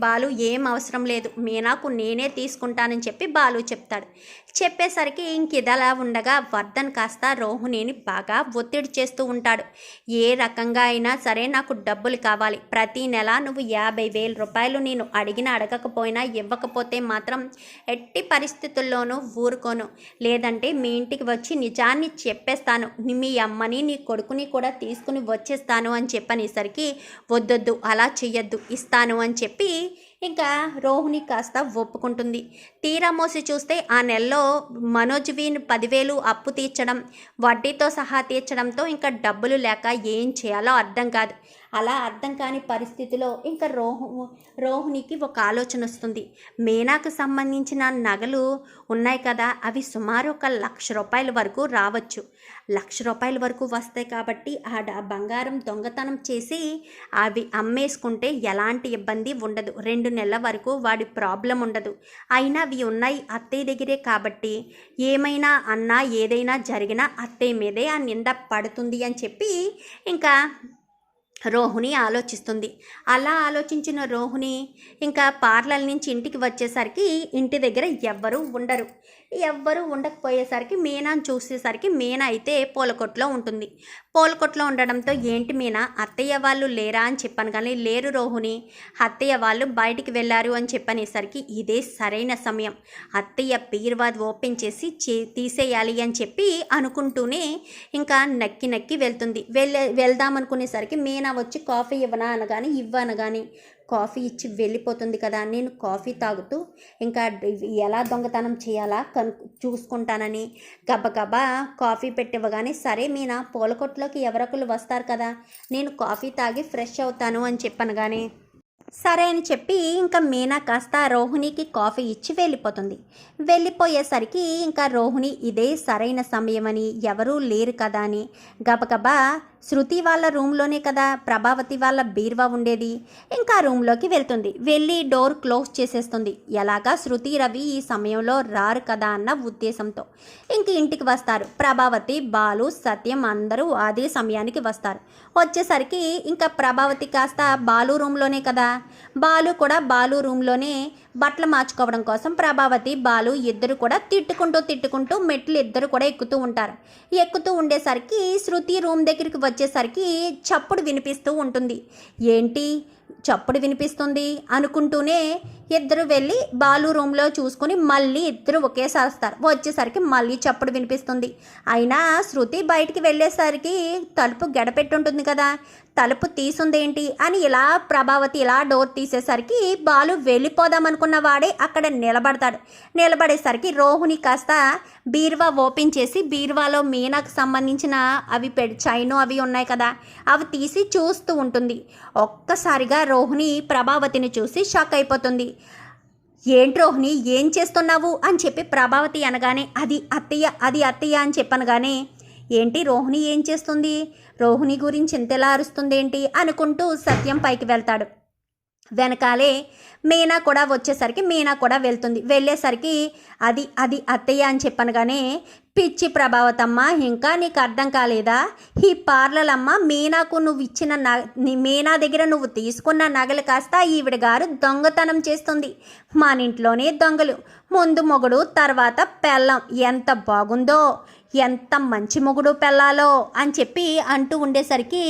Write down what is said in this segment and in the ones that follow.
బాలు ఏం అవసరం లేదు. మీనాకు నేనే తీసుకుంటానని చెప్పి బాలు చెప్తాడు. చెప్పేసరికి ఇంకిదలా ఉండగా వర్ధన్ కాస్త రోహిణిని బాగా ఒత్తిడి చేస్తూ ఉంటాడు. ఏ రకంగా అయినా సరే నాకు డబ్బులు కావాలి. ప్రతి నెల నువ్వు యాభై వేల రూపాయలు నేను అడిగిన అడగకపోయినా ఇవ్వకపోతే మాత్రం ఎట్టి పరిస్థితుల్లోనూ ఊరుకోను. లేదంటే మీ ఇంటికి వచ్చి నిజాన్ని చెప్పేస్తాను. మీ అమ్మని నీ కొడుకుని కూడా తీసుకుని వచ్చేస్తాను అని చెప్పనేసరికి వద్దొద్దు. అలా చెయ్యొద్దు. ఇస్తాను అని చెప్పి ఇంకా రోహిణి కాస్త ఒప్పుకుంటుంది. తీరా మోసి చూస్తే ఆ నెలలో మనోజ్వి పదివేలు అప్పు తీర్చడం వడ్డీతో సహా తీర్చడంతో ఇంకా డబ్బులు లేక ఏం చేయాలో అర్థం కాదు. అలా అర్థం కాని పరిస్థితిలో ఇంకా రోహు రోహిణికి ఒక ఆలోచన వస్తుంది. మీనాకు సంబంధించిన నగలు ఉన్నాయి కదా అవి సుమారు ఒక లక్ష రూపాయల వరకు రావచ్చు. లక్ష రూపాయల వరకు వస్తాయి కాబట్టి ఆ బంగారం దొంగతనం చేసి అవి అమ్మేసుకుంటే ఎలాంటి ఇబ్బంది ఉండదు. రెండు నెలల వరకు వాడి ప్రాబ్లం ఉండదు. అయినా అవి ఉన్నాయి అత్తయ్య దగ్గరే కాబట్టి ఏమైనా అన్నా ఏదైనా జరిగినా అత్తయ్య మీదే ఆ నింద పడుతుంది అని చెప్పి ఇంకా రోహిణి ఆలోచిస్తుంది. అలా ఆలోచించిన రోహిణి ఇంకా పార్లర్ నుంచి ఇంటికి వచ్చేసరికి ఇంటి దగ్గర ఎవ్వరూ ఉండరు. ఎవ్వరూ ఉండకపోయేసరికి మీనాను చూసేసరికి మీనా అయితే పూలకొట్లో ఉంటుంది. పూలకొట్లో ఉండడంతో ఏంటి మీనా? అత్తయ్య వాళ్ళు లేరా అని చెప్పాను కానీ లేరు రోహిణి. అత్తయ్య వాళ్ళు బయటికి వెళ్ళారు అని చెప్పనేసరికి ఇదే సరైన సమయం. అత్తయ్య పీర్వాద్ ఓపెన్ చేసి చే తీసేయాలి అని చెప్పి అనుకుంటూనే ఇంకా నక్కి నక్కి వెళ్తుంది. వెళ్ళే వెళ్దాం అనుకునేసరికి నా వచ్చి కాఫీ ఇవ్వనా అనగాని ఇవ్వనగాని కాఫీ ఇచ్చి వెళ్ళిపోతుంది కదా నేను కాఫీ తాగుతూ ఇంకా ఎలా దొంగతనం చేయాలా కను చూసుకుంటానని గబగబా కాఫీ పెట్టివ్వగానే సరే మీనా పూలకొట్లోకి ఎవరొకరు వస్తారు కదా నేను కాఫీ తాగి ఫ్రెష్ అవుతాను అని చెప్పాను కానీ సరే అని చెప్పి ఇంకా మీనా కాస్త రోహిణికి కాఫీ ఇచ్చి వెళ్ళిపోతుంది. వెళ్ళిపోయేసరికి ఇంకా రోహిణి ఇదే సరైన సమయమని ఎవరూ లేరు కదా అని గబగబా శృతి వాళ్ళ రూమ్లోనే కదా ప్రభావతి వాళ్ళ బీర్వా ఉండేది. ఇంకా రూమ్లోకి వెళ్తుంది. వెళ్ళి డోర్ క్లోజ్ చేసేస్తుంది. ఎలాగా శృతి రవి ఈ సమయంలో రారు కదా అన్న ఉద్దేశంతో. ఇంక ఇంటికి వస్తారు. ప్రభావతి బాలు సత్యం అందరూ అదే సమయానికి వస్తారు. వచ్చేసరికి ఇంకా ప్రభావతి కాస్త బాలు రూమ్లోనే కదా. బాలు కూడా బాలు రూమ్లోనే బట్టలు మార్చుకోవడం కోసం ప్రభావతి బాలు ఇద్దరు కూడా తిట్టుకుంటూ తిట్టుకుంటూ మెట్లు ఇద్దరు కూడా ఎక్కుతూ ఉంటారు. ఎక్కుతూ ఉండేసరికి శృతి రూమ్ దగ్గరికి వచ్చేసరికి చప్పుడు వినిపిస్తూ ఉంటుంది. ఏంటి? చప్పుడు వినిపిస్తుంది అనుకుంటూనే ఇద్దరు వెళ్ళి బాలు రూమ్లో చూసుకుని మళ్ళీ ఇద్దరు ఒకేసారి వస్తారు వచ్చేసరికి మళ్ళీ చప్పుడు వినిపిస్తుంది. అయినా శృతి బయటికి వెళ్ళేసరికి తలుపు గడపెట్టుంటుంది కదా. తలుపు తీసుందేంటి అని ఇలా ప్రభావతి ఇలా డోర్ తీసేసరికి బాలు వెళ్ళిపోదాం అనుకున్న వాడే అక్కడ నిలబడతాడు. నిలబడేసరికి రోహిణి కాస్త బీరువా ఓపెన్ చేసి బీరువాలో మీనాకు సంబంధించిన అవి పె చైను అవి ఉన్నాయి కదా. అవి తీసి చూస్తూ ఉంటుంది. ఒక్కసారిగా రోహిణి ప్రభావతిని చూసి షాక్ అయిపోతుంది. ఏంటి రోహిణి ఏం చేస్తున్నావు? అని చెప్పి ప్రభావతి అనగానే అది అత్తయ్య అది అత్తయ్య అని చెప్పనగానే ఏంటి రోహిణి ఏం చేస్తుంది? రోహిణి గురించి ఇంతెలా అరుస్తుంది ఏంటి అనుకుంటూ సత్యం పైకి వెళ్తాడు. వెనకాలే మీనా కూడా వచ్చేసరికి మీనా కూడా వెళ్తుంది. వెళ్ళేసరికి అది అది అత్తయ్య అని చెప్పనగానే పిచ్చి ప్రభావతమ్మ ఇంకా నీకు అర్థం కాలేదా? ఈ పార్లలమ్మ మీనాకు నువ్వు ఇచ్చిన నగ నీ మీనా దగ్గర నువ్వు తీసుకున్న నగలు కాస్త ఈవిడ గారు దొంగతనం చేస్తుంది. మన ఇంట్లోనే దొంగలు. ముందు మొగుడు తర్వాత పెళ్ళం. ఎంత బాగుందో ఎంత మంచి మొగుడు పెళ్ళాలో అని చెప్పి అంటూ ఉండేసరికి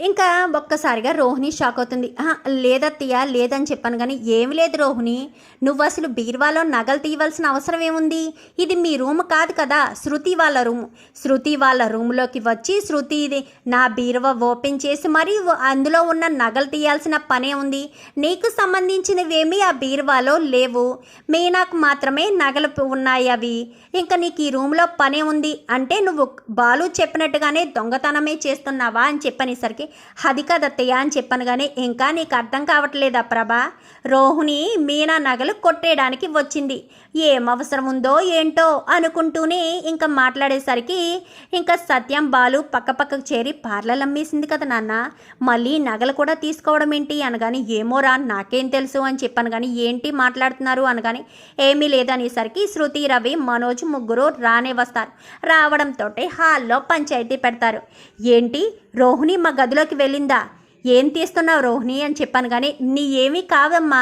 ఇంకా ఒక్కసారిగా రోహిణి షాక్ అవుతుంది. లేదత్తయ్య లేదని చెప్పాను కానీ ఏమి లేదు రోహిణి. నువ్వు అసలు బీర్వాలో నగలు తీయవలసిన అవసరం ఏముంది? ఇది మీ రూమ్ కాదు కదా శృతి వాళ్ళ రూమ్. శృతి వాళ్ళ రూమ్లోకి వచ్చి శృతి ఇది నా బీరువా ఓపెన్ చేసి మరీ అందులో ఉన్న నగలు తీయాల్సిన పనే ఉంది. నీకు సంబంధించినవేమీ ఆ బీరువాలో లేవు. మీనాకు మాత్రమే నగలు ఉన్నాయి అవి. ఇంకా నీకు ఈ రూమ్లో పనే ఉంది. అంటే నువ్వు బాలు చెప్పినట్టుగానే దొంగతనమే చేస్తున్నావా? అని చెప్పనేసరికి అది కదత్తయ్య అని చెప్పాను కానీ ఇంకా నీకు అర్థం కావట్లేదా ప్రభా? రోహిణి మీనా నగలు కొట్టేయడానికి వచ్చింది. ఏం అవసరం ఉందో ఏంటో అనుకుంటూనే ఇంకా మాట్లాడేసరికి ఇంకా సత్యం బాలు పక్కపక్కకు చేరి పార్లర్ అమ్మేసింది కదా నాన్న. మళ్ళీ నగలు కూడా తీసుకోవడం ఏంటి అనగాని ఏమోరా నాకేం తెలుసు అని చెప్పాను కానీ ఏంటి మాట్లాడుతున్నారు అనగాని ఏమీ లేదనేసరికి శృతి రవి మనోజ్ ముగ్గురు రానే వస్తారు. రావడంతో హాల్లో పంచాయతీ పెడతారు. ఏంటి? రోహిణి మా గదిలోకి వెళ్ళిందా? ఏం తీస్తున్నావు రోహిణి అని చెప్పాను కానీ నీ ఏమీ కావమ్మా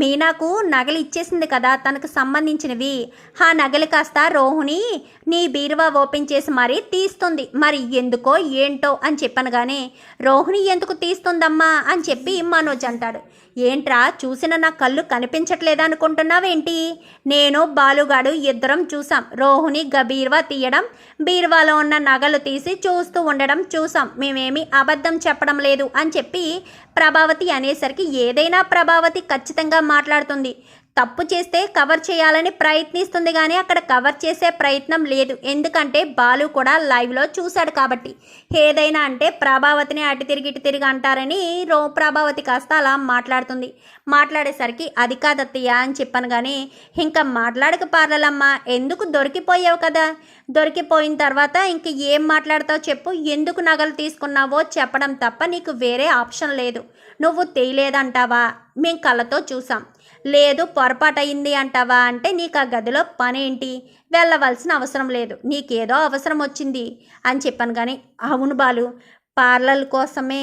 మీనాకు నగలు ఇచ్చేసింది కదా తనకు సంబంధించినవి. ఆ నగలు కాస్త రోహిణి నీ బీరువా ఓపెన్ చేసి మరీ తీస్తుంది. మరి ఎందుకో ఏంటో అని చెప్పాను కానీ రోహిణి ఎందుకు తీస్తుందమ్మా అని చెప్పి మనోజ్ అంటాడు. ఏంట్రా చూసిన నా కళ్ళు కనిపించట్లేదనుకుంటున్నావేంటి? నేను బాలుగాడు ఇద్దరం చూసాం. రోహిణి గబీర్వా తీయడం బీరువాలో ఉన్న నగలు తీసి చూస్తూ ఉండడం చూసాం. మేమేమి అబద్ధం చెప్పడం లేదు అని చెప్పి ప్రభావతి అనేసరికి ఏదైనా ప్రభావతి ఖచ్చితంగా మాట్లాడుతుంది. తప్పు చేస్తే కవర్ చేయాలని ప్రయత్నిస్తుంది కానీ అక్కడ కవర్ చేసే ప్రయత్నం లేదు. ఎందుకంటే బాలు కూడా లైవ్లో చూశాడు కాబట్టి. ఏదైనా అంటే ప్రభావతిని అటు తిరిగి ఇటు తిరిగి అంటారని రో ప్రభావతి కాస్త అలా మాట్లాడుతుంది. మాట్లాడేసరికి అది కాదత్తయ్య అని చెప్పాను కానీ ఇంకా మాట్లాడక పార్లమ్మా ఎందుకు దొరికిపోయావు కదా? దొరికిపోయిన తర్వాత ఇంక ఏం మాట్లాడతావు చెప్పు. ఎందుకు నగలు తీసుకున్నావో చెప్పడం తప్ప నీకు వేరే ఆప్షన్ లేదు. నువ్వు తెలియలేదంటావా మేము కళ్ళతో చూసాం. లేదు పొరపాటయింది అంటావా అంటే నీకు ఆ గదిలో పనేంటి? వెళ్ళవలసిన అవసరం లేదు. నీకేదో అవసరం వచ్చింది అని చెప్పాను కానీ అవును బాలు పార్లర్ కోసమే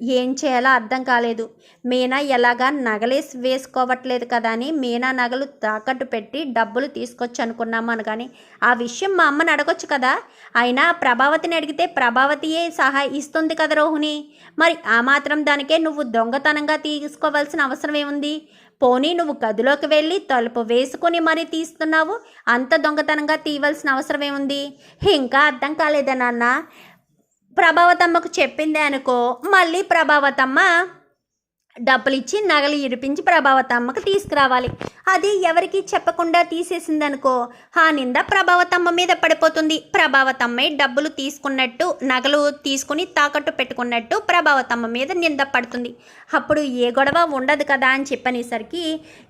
ఏం చేయాలో అర్థం కాలేదు. మీనా ఎలాగా నగలేసి వేసుకోవట్లేదు కదా అని మీనా నగలు తాకట్టు పెట్టి డబ్బులు తీసుకొచ్చి అనుకున్నామని కానీ ఆ విషయం మా అమ్మని అడగొచ్చు కదా? అయినా ప్రభావతిని అడిగితే ప్రభావతియే సహా ఇస్తుంది కదా రోహిణి. మరి ఆ మాత్రం దానికే నువ్వు దొంగతనంగా తీసుకోవాల్సిన అవసరం ఏముంది? పోనీ నువ్వు గదిలోకి వెళ్ళి తలుపు వేసుకుని మరీ తీస్తున్నావు? అంత దొంగతనంగా తీయవలసిన అవసరం ఏముంది? ఇంకా అర్థం కాలేదా నాన్న? ప్రభావతమ్మకు చెప్పిందే అనుకో మళ్ళీ ప్రభావతమ్మ డబ్బులు ఇచ్చి నగలు ఇరిపించి ప్రభావతమ్మకు తీసుకురావాలి. అది ఎవరికి చెప్పకుండా తీసేసిందనుకో ఆ నింద ప్రభావతమ్మ మీద పడిపోతుంది. ప్రభావతమ్మే డబ్బులు తీసుకున్నట్టు నగలు తీసుకుని తాకట్టు పెట్టుకున్నట్టు ప్రభావతమ్మ మీద నింద పడుతుంది. అప్పుడు ఏ గొడవ ఉండదు కదా అని చెప్పనేసరికి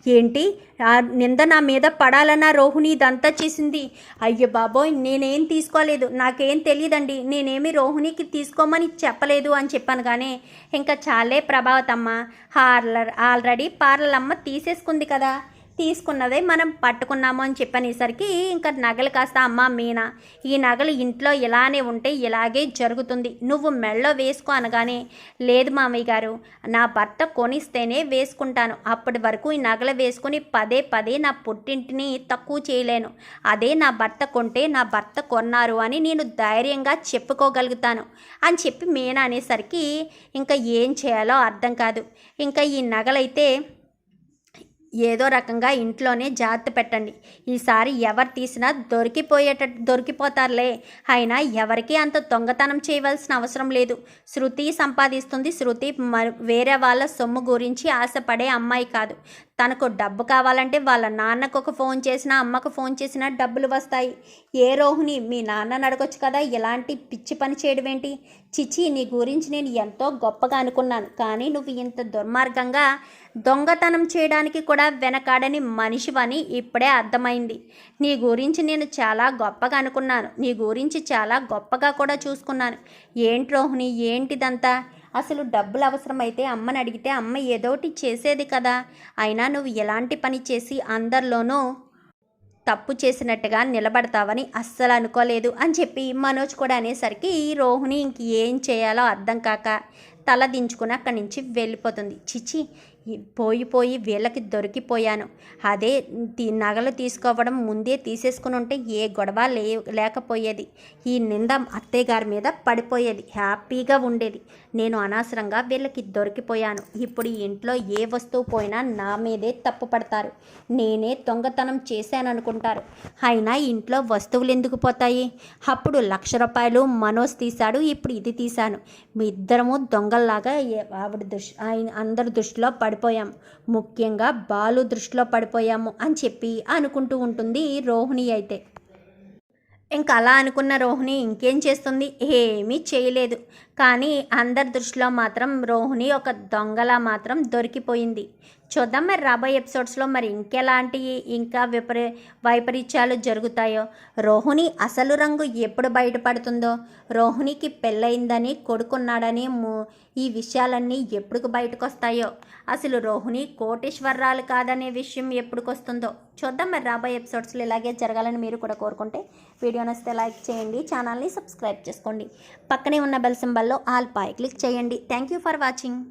ఏంటి? ఆ నింద నా మీద పడాలన్న రోహిణి ఇదంతా చేసింది? అయ్యో బాబోయ్ నేనేం తీసుకోలేదు. నాకేం తెలియదండి నేనేమి రోహిణికి తీసుకోమని చెప్పలేదు అని చెప్పాను కానీ ఇంకా చాలే ప్రభావతమ్మ. హార్లర్ ఆల్రెడీ పార్లర్ అమ్మ తీసేసుకుంది కదా. తీసుకున్నదే మనం పట్టుకున్నాము అని చెప్పనేసరికి ఇంకా నగలు కాస్త అమ్మ మీనా ఈ నగలు ఇంట్లో ఇలానే ఉంటే ఇలాగే జరుగుతుంది. నువ్వు మెళ్ళో వేసుకో అనగానే లేదు మామయ్య గారు నా భర్త కొనిస్తేనే వేసుకుంటాను. అప్పటి వరకు ఈ నగలు వేసుకుని పదే పదే నా పుట్టింటిని తక్కువ చేయలేను. అదే నా భర్త కొంటే నా భర్త కొన్నారు అని నేను ధైర్యంగా చెప్పుకోగలుగుతాను అని చెప్పి మీనా అనేసరికి ఇంకా ఏం చేయాలో అర్థం కాదు. ఇంకా ఈ నగలైతే ఏదో రకంగా ఇంట్లోనే జాగ్రత్త పెట్టండి. ఈసారి ఎవరు తీసినా దొరికిపోయేట దొరికిపోతారులే. అయినా ఎవరికి అంత దొంగతనం చేయవలసిన అవసరం లేదు. శృతి సంపాదిస్తుంది. శృతి మ వేరే వాళ్ళ సొమ్ము గురించి ఆశపడే అమ్మాయి కాదు. తనకు డబ్బు కావాలంటే వాళ్ళ నాన్నకు ఒక ఫోన్ చేసినా అమ్మకు ఫోన్ చేసినా డబ్బులు వస్తాయి. ఏ రోహిణి మీ నాన్నని అడగొచ్చు కదా ఇలాంటి పిచ్చి పని చేయడం ఏంటి? చిచి నీ గురించి నేను ఎంతో గొప్పగా అనుకున్నాను. కానీ నువ్వు ఇంత దుర్మార్గంగా దొంగతనం చేయడానికి కూడా వెనకాడని మనిషివని ఇప్పుడే అర్థమైంది. నీ గురించి నేను చాలా గొప్పగా అనుకున్నాను. నీ గురించి చాలా గొప్పగా కూడా చూసుకున్నాను. ఏంటి రోహిణి? ఏంటిదంతా? అసలు డబ్బులు అవసరమైతే అమ్మని అడిగితే అమ్మ ఏదోటి చేసేది కదా. అయినా నువ్వు ఎలాంటి పని చేసి అందరిలోనూ తప్పు చేసినట్టుగా నిలబడతావని అస్సలు అనుకోలేదు అని చెప్పి మనోజ్ కూడా అనేసరికి రోహిణి ఇంక ఏం చేయాలో అర్థం కాక తల దించుకుని అక్కడి నుంచి వెళ్ళిపోతుంది. చిచి పోయిపోయి వీళ్ళకి దొరికిపోయాను. అదే తీ- నగలు తీసుకోవడం ముందే తీసేసుకుని ఉంటే ఏ గొడవ లే లేకపోయేది. ఈ నింద అత్తయ్య గారి మీద పడిపోయేది. హ్యాపీగా ఉండేది. నేను అనవసరంగా వీళ్ళకి దొరికిపోయాను. ఇప్పుడు ఈ ఇంట్లో ఏ వస్తువు పోయినా నా మీదే తప్పు పడతారు. నేనే దొంగతనం చేశాను అనుకుంటారు అయినా ఇంట్లో వస్తువులు ఎందుకు పోతాయి? అప్పుడు లక్ష రూపాయలు మనోజ్ తీశాడు. ఇప్పుడు ఇది తీశాను. మీ ఇద్దరము దొంగల్లాగా ఆవిడ దృష్టి ఆయన అందరి దృష్టిలో పడి పడిపోయాం. ముఖ్యంగా బాలు దృష్టిలో పడిపోయాము అని చెప్పి అనుకుంటూ ఉంటుంది రోహిణి అయితే. ఇంకా అలా అనుకున్న రోహిణి ఇంకేం చేస్తుంది? ఏమీ చేయలేదు. కానీ అందరి దృష్టిలో మాత్రం రోహిణి ఒక దొంగలా మాత్రం దొరికిపోయింది. చూద్దాం మరి రాబోయే ఎపిసోడ్స్లో మరి ఇంకెలాంటి ఇంకా విపరీ వైపరీత్యాలు జరుగుతాయో. రోహిణి అసలు రంగు ఎప్పుడు బయటపడుతుందో. రోహిణికి పెళ్ళయిందని కొడుకున్నాడని ఈ విషయాలన్నీ ఎప్పుడు బయటకు వస్తాయో అసలు రోహిణి కోటేశ్వరరాలు కాదనే విషయం ఎప్పుడుకొస్తుందో. చూద్దాం మరి రాబోయే ఎపిసోడ్స్లో ఇలాగే జరగాలని మీరు కూడా కోరుకుంటే వీడియో నచ్చితే లైక్ చేయండి ఛానల్ని సబ్స్క్రైబ్ చేసుకోండి. పక్కనే ఉన్న బెల్ సింబల్లో ఆల్ పాయ్ క్లిక్ చేయండి. Thank you for watching.